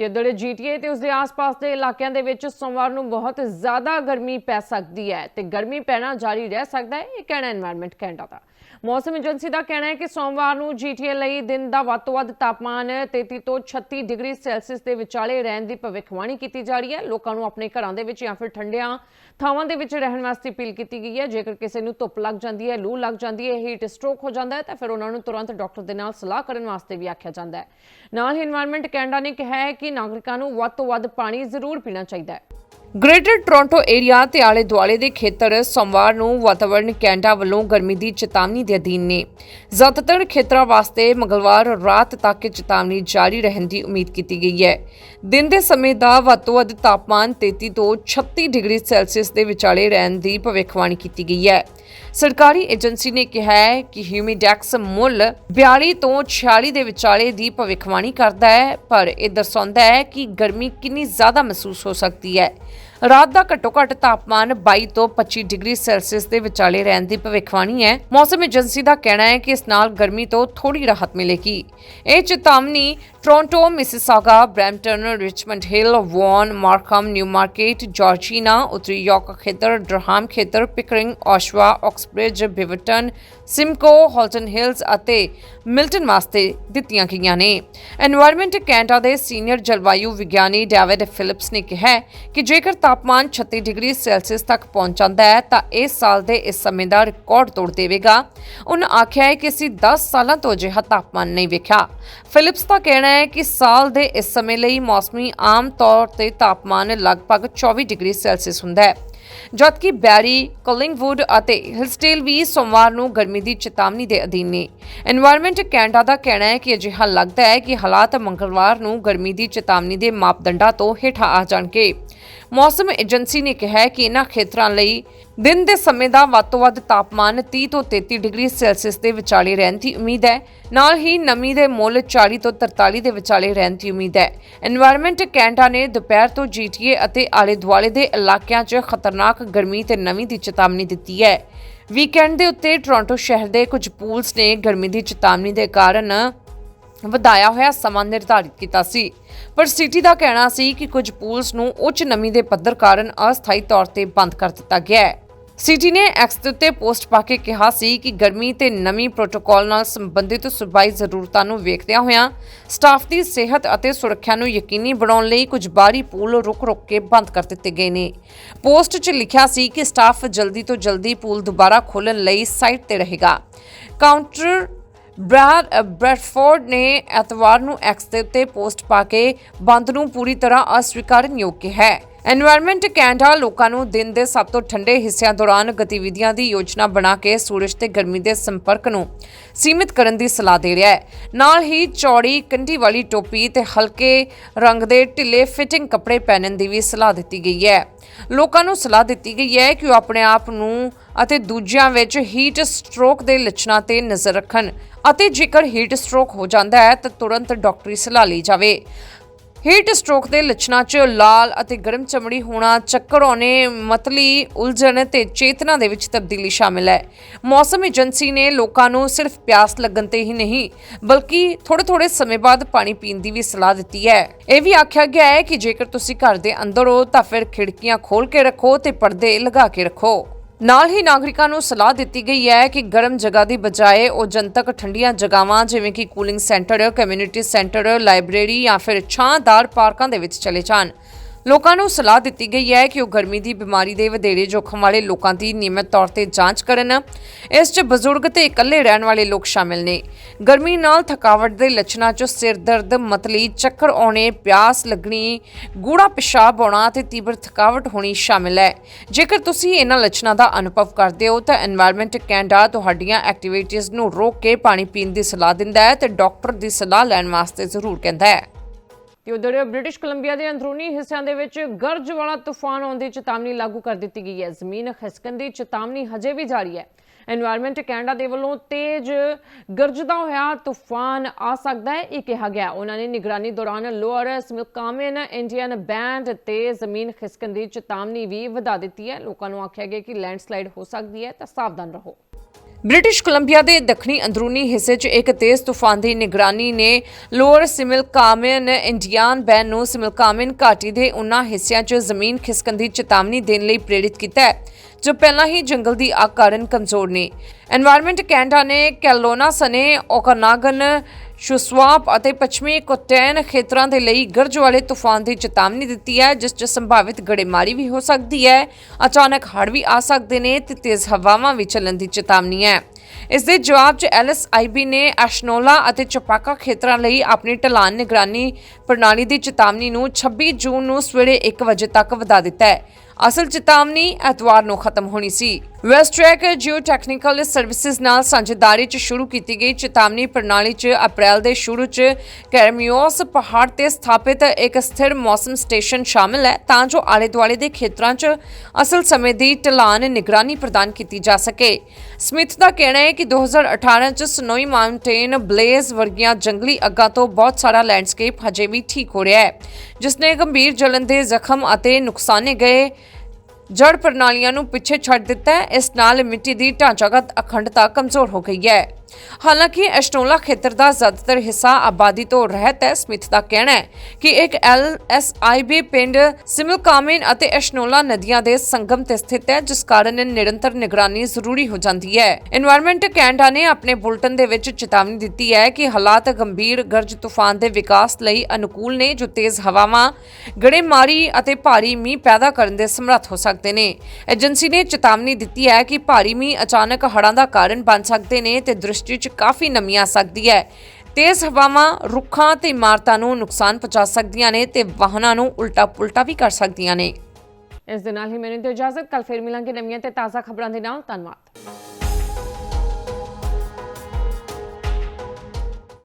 ਤੇ ਉਧਰ ਜੀਟੀਏ ਤੇ ਉਸ ਦੇ ਆਸ-ਪਾਸ ਦੇ ਇਲਾਕਿਆਂ ਦੇ ਵਿੱਚ ਸੋਮਵਾਰ ਨੂੰ ਬਹੁਤ ਜ਼ਿਆਦਾ ਗਰਮੀ ਪੈ ਸਕਦੀ ਹੈ ਤੇ ਗਰਮੀ ਪੈਣਾ ਜਾਰੀ ਰਹਿ ਸਕਦਾ ਹੈ, ਇਹ ਕਹਿਣਾ এনवायरमेंट ਕਹਿੰਦਾ ਦਾ ਮੌਸਮ ਏਜੰਸੀ ਦਾ ਕਹਿਣਾ ਹੈ ਕਿ ਸੋਮਵਾਰ ਨੂੰ ਜੀਟੀਏ ਲਈ ਦਿਨ ਦਾ ਵੱਧ ਤੋਂ ਵੱਧ ਤਾਪਮਾਨ 33 ਤੋਂ 36 ਡਿਗਰੀ ਸੈਲਸੀਅਸ ਦੇ ਵਿਚਾਲੇ ਰਹਿਣ ਦੀ ਭਵਿੱਖਬਾਣੀ ਕੀਤੀ ਜਾ ਰਹੀ ਹੈ। ਲੋਕਾਂ ਨੂੰ ਆਪਣੇ ਘਰਾਂ ਦੇ ਵਿੱਚ ਜਾਂ ਫਿਰ ਠੰਡਿਆਂ ਥਾਵਾਂ ਦੇ ਵਿੱਚ ਰਹਿਣ ਵਾਸਤੇ ਅਪੀਲ ਕੀਤੀ ਗਈ ਹੈ। ਜੇਕਰ ਕਿਸੇ ਨੂੰ ਧੁੱਪ ਲੱਗ ਜਾਂਦੀ ਹੈ, ਲੂ ਲੱਗ ਜਾਂਦੀ ਹੈ ਹੀਟ ਸਟ੍ਰੋਕ ਹੋ ਜਾਂਦਾ ਹੈ, ਤਾਂ ਫਿਰ ਉਹਨਾਂ ਨੂੰ ਤੁਰੰਤ ਡਾਕਟਰ ਦੇ ਨਾਲ ਸਲਾਹ ਕਰਨ ਵਾਸਤੇ ਵੀ ਆਖਿਆ ਜਾਂਦਾ ਹੈ। ਨਾਲ ਹੀ এনवायरमेंट ਕੈਨੇਡਾ ਨੇ ਕਿਹਾ ਹੈ ਕਿ ਨਾਗਰਿਕਾਂ ਨੂੰ ਵੱਧ ਤੋਂ ਵੱਧ ਪਾਣੀ ਜ਼ਰੂਰ ਪੀਣਾ ਚਾਹੀਦਾ ਹੈ। ਗ੍ਰੇਟਰ ਟੋਰਾਂਟੋ ਏਰੀਆ ਤੇ ਆਲੇ ਦੁਆਲੇ ਦੇ ਖੇਤਰ ਸੋਮਵਾਰ ਨੂੰ ਵਾਤਾਵਰਣ ਕੈਨੇਡਾ ਵੱਲੋਂ ਗਰਮੀ ਦੀ ਚੇਤਾਵਨੀ ਦੇ ਅਧੀਨ ਨੇ। ਜ਼ਿਆਦਾਤਰ ਖੇਤਰਾਂ ਵਾਸਤੇ ਮੰਗਲਵਾਰ ਰਾਤ ਤੱਕ ਚੇਤਾਵਨੀ ਜਾਰੀ ਰਹਿਣ ਦੀ ਉਮੀਦ ਕੀਤੀ ਗਈ ਹੈ। ਦਿਨ ਦੇ ਸਮੇਂ ਦਾ ਵੱਧ ਤੋਂ ਵੱਧ ਤਾਪਮਾਨ 33 ਤੋਂ 36 ਡਿਗਰੀ ਸੈਲਸੀਅਸ ਦੇ ਵਿਚਾਲੇ ਰਹਿਣ ਦੀ ਭਵਿੱਖਬਾਣੀ ਕੀਤੀ ਗਈ ਹੈ। ਸਰਕਾਰੀ ਏਜੰਸੀ ਨੇ ਕਿਹਾ ਹੈ ਕਿ ਹਿਊਮਿਡੈਕਸ ਮੁੱਲ 42 ਤੋਂ 46 ਦੇ ਵਿਚਾਲੇ ਦੀ ਭਵਿੱਖਬਾਣੀ ਕਰਦਾ ਹੈ, ਪਰ ਇਹ ਦਰਸਾਉਂਦਾ ਹੈ ਕਿ ਗਰਮੀ ਕਿੰਨੀ ਜ਼ਿਆਦਾ ਮਹਿਸੂਸ ਹੋ ਸਕਦੀ ਹੈ। ਰਾਤ ਦਾ ਘੱਟੋ ਘੱਟ ਤਾਪਮਾਨ 22 ਤੋਂ 25 ਡਿਗਰੀ ਸੈਲਸੀਅਸ ਦੇ ਵਿਚਾਲੇ ਰਹਿਣ ਦੀ ਭਵਿੱਖਬਾਣੀ ਹੈ। ਮੌਸਮ ਏਜੰਸੀ ਦਾ ਕਹਿਣਾ ਹੈ ਕਿ ਇਸ ਨਾਲ ਗਰਮੀ ਤੋਂ ਥੋੜੀ ਰਾਹਤ ਮਿਲੇਗੀ। ਇਹ ਚੇਤਾਵਨੀ Toronto Mississauga Brampton Richmond Hill Vaughan Markham Newmarket Georgina ਉੱਤਰੀ ਯਾਰਕ ਖੇਤਰ ਡਰਹਾਮ ਖੇਤਰ Pickering Oshawa Uxbridge Beaverton Simcoe Halton Hills ਅਤੇ ਮਿਲਟਨ ਵਾਸਤੇ ਦਿੱਤੀਆਂ ਗਈਆਂ ਨੇ। এনवायरमेंट ਕੈਨੇਡਾ ਦੇ ਸੀਨੀਅਰ ਜਲਵਾਯੂ ਵਿਗਿਆਨੀ ਡੇਵਿਡ ਫਿਲਿਪਸ ਨੇ ਕਿਹਾ ਕਿ ਜੇਕਰ ਤਾਪਮਾਨ 36 ਡਿਗਰੀ ਸੈਲਸੀਅਸ ਤੱਕ ਪਹੁੰਚ ਜਾਂਦਾ ਹੈ, ਤਾਂ ਇਸ ਸਾਲ ਦੇ ਇਸ ਸਮੇਂ ਦਾ ਰਿਕਾਰਡ ਤੋੜ ਦੇਵੇਗਾ। ਉਹਨਾਂ ਆਖਿਆ ਹੈ ਕਿ ਅਸੀਂ 10 ਸਾਲਾਂ ਤੋਂ ਅਜਿਹਾ ਤਾਪਮਾਨ ਨਹੀਂ ਵੇਖਿਆ। ਫਿਲਿਪਸ ਦਾ ਕਹਿਣਾ ਹੈ ਕਿ ਸਾਲ ਦੇ ਇਸ ਸਮੇਂ ਲਈ ਮੌਸਮੀ ਆਮ ਤੌਰ ਤੇ ਤਾਪਮਾਨ ਲਗਭਗ 24 ਡਿਗਰੀ ਸੈਲਸੀਅਸ ਹੁੰਦਾ ਹੈ। ਜਦਕਿ ਬੈਰੀ, ਕੋਲਿੰਗਵੁੱਡ ਅਤੇ ਹਿਲਸਟੇਲ ਵੀ ਸੋਮਵਾਰ ਨੂੰ ਗਰਮੀ ਦੀ ਚੇਤਾਵਨੀ ਦੇ ਅਧੀਨ ਨੇ। এনवायरमेंट ਕੈਨੇਡਾ ਦਾ ਕਹਿਣਾ ਹੈ ਕਿ ਅਜਿਹਾ ਲੱਗਦਾ ਹੈ ਕਿ ਹਾਲਾਤ ਮੰਗਲਵਾਰ ਨੂੰ ਗਰਮੀ ਦੀ ਚੇਤਾਵਨੀ ਦੇ ਮਾਪਦੰਡਾਂ ਤੋਂ ਹੇਠਾਂ ਆ ਜਾਣਗੇ। ਮੌਸਮ ਏਜੰਸੀ ਨੇ ਕਿਹਾ ਕਿ ਇਨ੍ਹਾਂ ਖੇਤਰਾਂ ਲਈ ਦਿਨ ਦੇ ਸਮੇਂ ਦਾ ਵੱਧ ਤੋਂ ਵੱਧ ਤਾਪਮਾਨ 30 ਤੋਂ 33 ਡਿਗਰੀ ਸੈਲਸੀਅਸ ਦੇ ਵਿਚਾਲੇ ਰਹਿਣ ਦੀ ਉਮੀਦ ਹੈ। ਨਾਲ ਹੀ ਨਮੀ ਦੇ ਮੁੱਲ 40 ਤੋਂ 43 ਦੇ ਵਿਚਾਲੇ ਰਹਿਣ ਦੀ ਉਮੀਦ ਹੈ। এনवायरमेंट ਕੈਂਟਾ ਨੇ ਦੁਪਹਿਰ ਤੋਂ ਜੀਟੀਏ ਅਤੇ ਆਲੇ ਦੁਆਲੇ ਦੇ ਇਲਾਕਿਆਂ 'ਚ ਖਤਰਨਾਕ ਗਰਮੀ ਤੇ ਨਮੀ ਦੀ ਚੇਤਾਵਨੀ ਦਿੱਤੀ ਹੈ। ਵੀਕਐਂਡ ਦੇ ਉੱਤੇ ਟੋਰਾਂਟੋ ਸ਼ਹਿਰ ਦੇ ਕੁਝ ਪੂਲਸ ਨੇ ਗਰਮੀ ਦੀ ਚੇਤਾਵਨੀ ਦੇ ਕਾਰਨ ਵਧਾਇਆ ਹੋਇਆ ਸਮਾਂ ਨਿਰਧਾਰਿਤ ਕੀਤਾ ਸੀ। ਪਰ ਸਿਟੀ ਦਾ ਕਹਿਣਾ ਸੀ ਕਿ ਕੁਝ ਪੂਲਸ ਨੂੰ ਉੱਚ ਨਮੀ ਦੇ ਪੱਧਰ ਕਾਰਨ ਅਸਥਾਈ ਤੌਰ ਤੇ ਬੰਦ ਕਰ ਦਿੱਤਾ ਗਿਆ ਹੈ। ਸਿਟੀ ਨੇ ਐਕਸ ਦੇ ਉੱਤੇ ਪੋਸਟ ਪਾ ਕੇ ਕਿਹਾ ਸੀ ਕਿ ਗਰਮੀ ਤੇ ਨਮੀ ਪ੍ਰੋਟੋਕਾਲ ਨਾਲ ਸੰਬੰਧਿਤ ਸੂਬਾਈ ਜ਼ਰੂਰਤਾਂ ਨੂੰ ਵੇਖਦਿਆਂ ਹੋਇਆਂ ਸਟਾਫ ਦੀ ਸਿਹਤ ਅਤੇ ਸੁਰੱਖਿਆ ਨੂੰ ਯਕੀਨੀ ਬਣਾਉਣ ਲਈ ਕੁਝ ਬਾਹਰੀ ਪੂਲ ਰੁਕ-ਰੁਕ ਕੇ ਬੰਦ ਕਰ ਦਿੱਤੇ ਗਏ ਨੇ। ਪੋਸਟ 'ਚ ਲਿਖਿਆ ਸੀ ਕਿ ਸਟਾਫ ਜਲਦੀ ਤੋਂ ਜਲਦੀ ਪੂਲ ਦੁਬਾਰਾ ਖੋਲ੍ਹਣ ਲਈ ਸਾਈਟ ਤੇ ਰਹੇਗਾ। ਕਾਊਂਟਰ ਬ੍ਰੈਡ ਬ੍ਰੈਡਫੋਰਡ ਨੇ ਐਤਵਾਰ ਨੂੰ ਐਕਸ ਦੇ ਉੱਤੇ ਪੋਸਟ ਪਾ ਕੇ ਬੰਦ ਨੂੰ ਪੂਰੀ ਤਰ੍ਹਾਂ ਅਸਵੀਕਾਰਨਯੋਗ ਕਿਹਾ ਹੈ। ਐਨਵਾਇਰਨਮੈਂਟ ਕੈਂਡਾ ਲੋਕਾਂ ਨੂੰ ਦਿਨ ਦੇ ਸਭ ਤੋਂ ਠੰਡੇ ਹਿੱਸਿਆਂ ਦੌਰਾਨ ਗਤੀਵਿਧੀਆਂ ਦੀ ਯੋਜਨਾ ਬਣਾ ਕੇ ਸੂਰਜ ਤੇ ਗਰਮੀ ਦੇ ਸੰਪਰਕ ਨੂੰ ਸੀਮਿਤ ਕਰਨ ਦੀ ਸਲਾਹ ਦੇ ਰਿਹਾ ਹੈ। ਨਾਲ ਹੀ ਚੌੜੀ ਕੰਢੀ ਵਾਲੀ ਟੋਪੀ ਤੇ ਹਲਕੇ ਰੰਗ ਦੇ ਢਿੱਲੇ ਫਿਟਿੰਗ ਕੱਪੜੇ ਪਹਿਨਣ ਦੀ ਵੀ ਸਲਾਹ ਦਿੱਤੀ ਗਈ ਹੈ। ਲੋਕਾਂ ਨੂੰ ਸਲਾਹ ਦਿੱਤੀ ਗਈ ਹੈ ਕਿ ਉਹ ਆਪਣੇ ਆਪ ਨੂੰ ਅਤੇ ਦੂਜਿਆਂ ਵਿੱਚ ਹੀਟ ਸਟ੍ਰੋਕ ਦੇ ਲੱਛਣਾਂ ਤੇ ਨਜ਼ਰ ਰੱਖਣ ਅਤੇ ਜੇਕਰ ਹੀਟ ਸਟ੍ਰੋਕ ਹੋ ਜਾਂਦਾ ਹੈ ਤਾਂ ਤੁਰੰਤ ਡਾਕਟਰੀ ਸਲਾਹ ਲਈ ਜਾਵੇ। ਹੀਟ ਸਟ੍ਰੋਕ ਦੇ ਲੱਛਣਾਂ 'ਚ ਲਾਲ ਅਤੇ ਗਰਮ ਚਮੜੀ ਹੋਣਾ ਚੱਕਰ ਆਉਣੇ ਮਤਲੀ ਉਲਝਣ ਤੇ ਚੇਤਨਾ ਦੇ ਵਿੱਚ ਤਬਦੀਲੀ ਸ਼ਾਮਿਲ ਹੈ। ਮੌਸਮ ਏਜੰਸੀ ਨੇ ਲੋਕਾਂ ਨੂੰ ਸਿਰਫ ਪਿਆਸ ਲੱਗਣ ਤੇ ਹੀ ਨਹੀਂ, ਬਲਕਿ ਥੋੜੇ-ਥੋੜੇ ਸਮੇਂ ਬਾਅਦ ਪਾਣੀ ਪੀਣ ਦੀ ਵੀ ਸਲਾਹ ਦਿੱਤੀ ਹੈ। ਇਹ ਵੀ ਆਖਿਆ ਗਿਆ ਹੈ ਕਿ ਜੇਕਰ ਤੁਸੀਂ ਘਰ ਦੇ ਅੰਦਰ ਹੋ ਤਾਂ ਫਿਰ ਖਿੜਕੀਆਂ ਖੋਲ ਕੇ ਰੱਖੋ ਤੇ ਪਰਦੇ ਲਗਾ ਕੇ ਰੱਖੋ। ਨਾਲ ਹੀ ਨਾਗਰਿਕਾਂ ਨੂੰ ਸਲਾਹ ਦਿੱਤੀ ਗਈ ਹੈ ਕਿ ਗਰਮ ਜਗ੍ਹਾ ਦੀ ਬਜਾਏ ਉਹ ਜਨਤਕ ਠੰਡੀਆਂ ਜਗ੍ਹਾਵਾਂ ਜਿਵੇਂ ਕਿ cooling centre, community centre, library ਜਾਂ ਫਿਰ ਛਾਂਦਾਰ ਪਾਰਕਾਂ ਦੇ ਵਿੱਚ ਚਲੇ ਜਾਣ। ਲੋਕਾਂ ਨੂੰ ਸਲਾਹ ਦਿੱਤੀ ਗਈ ਹੈ ਕਿ ਉਹ ਗਰਮੀ ਦੀ ਬਿਮਾਰੀ ਦੇ ਵਧੇਰੇ ਜੋਖਮ ਵਾਲੇ ਲੋਕਾਂ ਦੀ ਨਿਯਮਤ ਤੌਰ ਤੇ ਜਾਂਚ ਕਰਨ। ਇਸ 'ਚ ਬਜ਼ੁਰਗ ਤੇ ਇਕੱਲੇ ਰਹਿਣ ਵਾਲੇ ਲੋਕ ਸ਼ਾਮਿਲ ਨੇ। ਗਰਮੀ ਨਾਲ ਥਕਾਵਟ ਦੇ ਲੱਛਣਾਂ 'ਚੋਂ ਸਿਰ ਦਰਦ, ਮਤਲੀ ਚੱਕਰ ਆਉਣੇ, ਪਿਆਸ ਲੱਗਣੀ, ਗੂੜਾ ਪਿਸ਼ਾਬ ਆਉਣਾ ਤੇ ਤੀਬਰ ਥਕਾਵਟ ਹੋਣੀ ਸ਼ਾਮਿਲ ਹੈ। ਜੇਕਰ ਤੁਸੀਂ ਇਹਨਾਂ ਲੱਛਣਾਂ ਦਾ ਅਨੁਭਵ ਕਰਦੇ ਹੋ ਤਾਂ এনवायरमेंट ਕੈਂਡਾ ਤੁਹਾਡੀਆਂ ਐਕਟੀਵਿਟੀਆਂ ਨੂੰ ਰੋਕ ਕੇ ਪਾਣੀ ਪੀਣ ਦੀ ਸਲਾਹ ਦਿੰਦਾ ਹੈ ਤੇ ਡਾਕਟਰ ਦੀ ਸਲਾਹ ਲੈਣ ਵਾਸਤੇ ਜ਼ਰੂਰ ਕਹਿੰਦਾ ਹੈ। ਤੇ ਉਧਰ ਬ੍ਰਿਟਿਸ਼ ਕੋਲੰਬੀਆ ਦੇ ਅੰਦਰੂਨੀ ਹਿੱਸਿਆਂ ਦੇ ਵਿੱਚ ਗਰਜ ਵਾਲਾ ਤੂਫਾਨ ਆਉਣ ਦੀ ਚੇਤਾਵਨੀ ਲਾਗੂ ਕਰ ਦਿੱਤੀ ਗਈ ਹੈ। ਜ਼ਮੀਨ ਖਿਸਕਣ ਦੀ ਚੇਤਾਵਨੀ ਹਜੇ ਵੀ ਜਾਰੀ ਹੈ। এনवायरमेंट ਕੈਨੇਡਾ ਦੇ ਵੱਲੋਂ ਤੇਜ਼ ਗਰਜਦਾ ਹੋਇਆ ਤੂਫਾਨ ਆ ਸਕਦਾ ਹੈ, ਇਹ ਕਿਹਾ ਗਿਆ। ਉਹਨਾਂ ਨੇ ਨਿਗਰਾਨੀ ਦੌਰਾਨ ਲੋਅਰ ਸਮਕਾਮਨ ਇੰਡੀਅਨ ਬੈਂਡ ਤੇ ਜ਼ਮੀਨ ਖਿਸਕਣ ਦੀ ਚੇਤਾਵਨੀ ਵੀ ਵਧਾ ਦਿੱਤੀ ਹੈ। ਲੋਕਾਂ ਨੂੰ ਆਖਿਆ ਗਿਆ ਕਿ ਲੈਂਡਸਲਾਈਡ ਹੋ ਸਕਦੀ ਹੈ, ਤਾਂ ਸਾਵਧਾਨ ਰਹੋ। ਬ੍ਰਿਟਿਸ਼ ਕੋਲੰਬੀਆ ਦੇ ਦੱਖਣੀ ਅੰਦਰੂਨੀ ਹਿੱਸੇ 'ਚ ਇੱਕ ਤੇਜ਼ ਤੂਫਾਨ ਦੀ ਨਿਗਰਾਨੀ ਨੇ ਲੋਅਰ ਸਿਮਿਲਕਾਮਨ ਇੰਡੀਅਨ ਬੈਨ ਨੂੰ ਸਿਮਿਲਕਾਮਨ ਘਾਟੀ ਦੇ ਉਨ੍ਹਾਂ ਹਿੱਸਿਆਂ 'ਚ ਜ਼ਮੀਨ ਖਿਸਕਣ ਦੀ ਚੇਤਾਵਨੀ ਦੇਣ ਲਈ ਪ੍ਰੇਰਿਤ ਕੀਤਾ ਹੈ, ਜੋ ਪਹਿਲਾਂ ਹੀ ਜੰਗਲ ਦੀ ਆਗ ਕਾਰਨ ਕਮਜ਼ੋਰ ਨੇ। এনवायरमेंट ਕੈਨੇਡਾ ਨੇ ਕੈਲੋਨਾ ਸਨੇ ਓਕਨਾਗਨ ਸ਼ੁਸਵਾਪ ਅਤੇ ਪੱਛਮੀ ਕੋਟੈਨ ਖੇਤਰਾਂ ਦੇ ਲਈ ਗਰਜ ਵਾਲੇ ਤੂਫਾਨ ਦੀ ਚੇਤਾਵਨੀ ਦਿੱਤੀ ਹੈ, ਜਿਸ 'ਚ ਸੰਭਾਵਿਤ ਗੜੇਮਾਰੀ ਵੀ ਹੋ ਸਕਦੀ ਹੈ। ਅਚਾਨਕ ਹੜ੍ਹ ਵੀ ਆ ਸਕਦੇ ਨੇ ਤੇ ਤੇਜ਼ ਹਵਾਵਾਂ ਵੀ ਚੱਲਣ ਦੀ ਚੇਤਾਵਨੀ ਹੈ। ਇਸ ਦੇ ਜਵਾਬ 'ਚ ਐਲਐਸਆਈਬੀ ਨੇ ਐਸ਼ਨੋਲਾ ਅਤੇ ਚਪਾਕਾ ਖੇਤਰਾਂ ਲਈ ਆਪਣੀ ਢਲਾਨ ਨਿਗਰਾਨੀ ਪ੍ਰਣਾਲੀ ਦੀ ਚੇਤਾਵਨੀ ਨੂੰ 26 ਜੂਨ ਨੂੰ ਸਵੇਰੇ 1 ਵਜੇ ਤੱਕ ਵਧਾ ਦਿੱਤਾ ਹੈ। ਅਸਲ ਚੇਤਾਵਨੀ ਐਤਵਾਰ ਨੂੰ ਖਤਮ ਹੋਣੀ ਸੀ। ਵੈਸਟ੍ਰੈਕ ਜਿਓ ਟੈਕਨੀਕਲ ਸਰਵਿਸਿਜ਼ ਨਾਲ ਸਾਂਝੇਦਾਰੀ 'ਚ ਸ਼ੁਰੂ ਕੀਤੀ ਗਈ ਚੇਤਾਵਨੀ ਪ੍ਰਣਾਲੀ 'ਚ ਅਪ੍ਰੈਲ ਦੇ ਸ਼ੁਰੂ 'ਚ ਕੈਰਮਿਓਸ ਪਹਾੜ ਤੇ ਸਥਾਪਿਤ ਇੱਕ ਸਥਿਰ ਮੌਸਮ ਸਟੇਸ਼ਨ ਸ਼ਾਮਿਲ ਹੈ, ਤਾਂ ਜੋ ਆਲੇ-ਦੁਆਲੇ ਦੇ ਖੇਤਰਾਂ 'ਚ ਅਸਲ ਸਮੇਂ ਦੀ ਢਲਾਨ ਨਿਗਰਾਨੀ ਪ੍ਰਦਾਨ ਕੀਤੀ ਜਾ ਸਕੇ। ਸਮਿਥ ਦਾ ਕਹਿਣਾ ਹੈ ਕਿ 2018 'ਚ ਸਨੋਈ ਮਾਊਂਟੇਨ ਬਲੇਜ਼ ਵਰਗੀਆਂ ਜੰਗਲੀ ਅੱਗਾਂ ਤੋਂ ਬਹੁਤ ਸਾਰਾ ਲੈਂਡਸਕੇਪ ਹਜੇ ਵੀ ਠੀਕ ਹੋ ਰਿਹਾ ਹੈ। ਜਿਸ ਨੇ ਗੰਭੀਰ ਜਲਨ ਦੇ ਜ਼ਖਮ ਅਤੇ ਨੁਕਸਾਨੇ ਗਏ ਜੜ ਪ੍ਰਣਾਲੀਆਂ ਨੂੰ ਪਿੱਛੇ ਛੱਡ ਦਿੱਤਾ ਹੈ। ਇਸ ਨਾਲ ਮਿੱਟੀ ਦੀ ਢਾਂਚਾਗਤ ਅਖੰਡਤਾ ਕਮਜ਼ੋਰ ਹੋ ਗਈ ਹੈ। ਹਾਲਾਂਕਿ ਐਸ਼ਟੋਲਾ ਖੇਤਰ ਦਾ ਜ਼ਿਆਦਾਤਰ ਹਿੱਸਾ ਆਬਾਦੀ ਤੋਂ ਰਹਿਤ ਹੈ। ਸਮਿਥ ਦਾ ਕਹਿਣਾ ਹੈ ਕਿ ਇੱਕ ਐਲਐਸਆਈਬੀ ਪਿੰਡ ਸਿਮਲਕਾਮਿਨ ਅਤੇ ਐਸ਼ਟੋਲਾ ਨਦੀਆਂ ਦੇ ਸੰਗਮ ਤੇ ਸਥਿਤ ਹੈ, ਜਿਸ ਕਾਰਨ ਨਿਰੰਤਰ ਨਿਗਰਾਨੀ ਜ਼ਰੂਰੀ ਹੋ ਜਾਂਦੀ ਹੈ। এনवायरमेंट ਕੈਨੇਡਾ ਨੇ ਆਪਣੇ ਬੁਲਟਨ ਦੇ ਵਿੱਚ ਚੇਤਾਵਨੀ ਦਿੱਤੀ ਹੈ ਕਿ ਹਾਲਾਤ ਗੰਭੀਰ, ਗਰਜ ਤੂਫਾਨ ਦੇ ਵਿਕਾਸ ਲਈ ਅਨੁਕੂਲ ਨੇ ਜੋ ਤੇਜ਼ ਹਵਾਵਾਂ ਗੜੇ ਮਾਰੀ ਅਤੇ ਭਾਰੀ ਮੀਂਹ ਪੈਦਾ ਕਰਨ ਦੇ ਸਮਰੱਥ ਹੋ ਸਕਦੇ ਨੇ। ਏਜੰਸੀ ਨੇ ਚੇਤਾਵਨੀ ਦਿੱਤੀ ਹੈ ਕਿ ਭਾਰੀ ਮੀਂਹ ਅਚਾਨਕ ਹੜਾਂ ਦਾ ਕਾਰਨ ਬਣ ਸਕਦੇ ਨੇ ਤੇ ਦ੍ਰਿਸ਼ ਦ੍ਰਿਸ਼ਟੀ 'ਚ ਕਾਫੀ ਨਮੀ ਆ ਸਕਦੀ ਹੈ। ਤੇਜ਼ ਹਵਾਵਾਂ, ਰੁੱਖਾਂ ਤੇ ਇਮਾਰਤਾਂ ਨੂੰ ਨੁਕਸਾਨ ਪਹੁੰਚਾ ਸਕਦੀਆਂ ਨੇ ਤੇ ਵਾਹਨਾਂ ਨੂੰ ਉਲਟਾ ਪੁਲਟਾ ਵੀ ਕਰ ਸਕਦੀਆਂ ਨੇ। ਇਸ ਦੇ ਨਾਲ ਹੀ ਮੈਨੂੰ ਤੇ ਇਜਾਜ਼ਤ। ਕੱਲ ਫੇਰ ਮਿਲਾਂਗੇ ਨਵੀਆਂ ਤੇ ਤਾਜ਼ਾ ਖਬਰਾਂ ਦੇ ਨਾਲ। ਧੰਨਵਾਦ।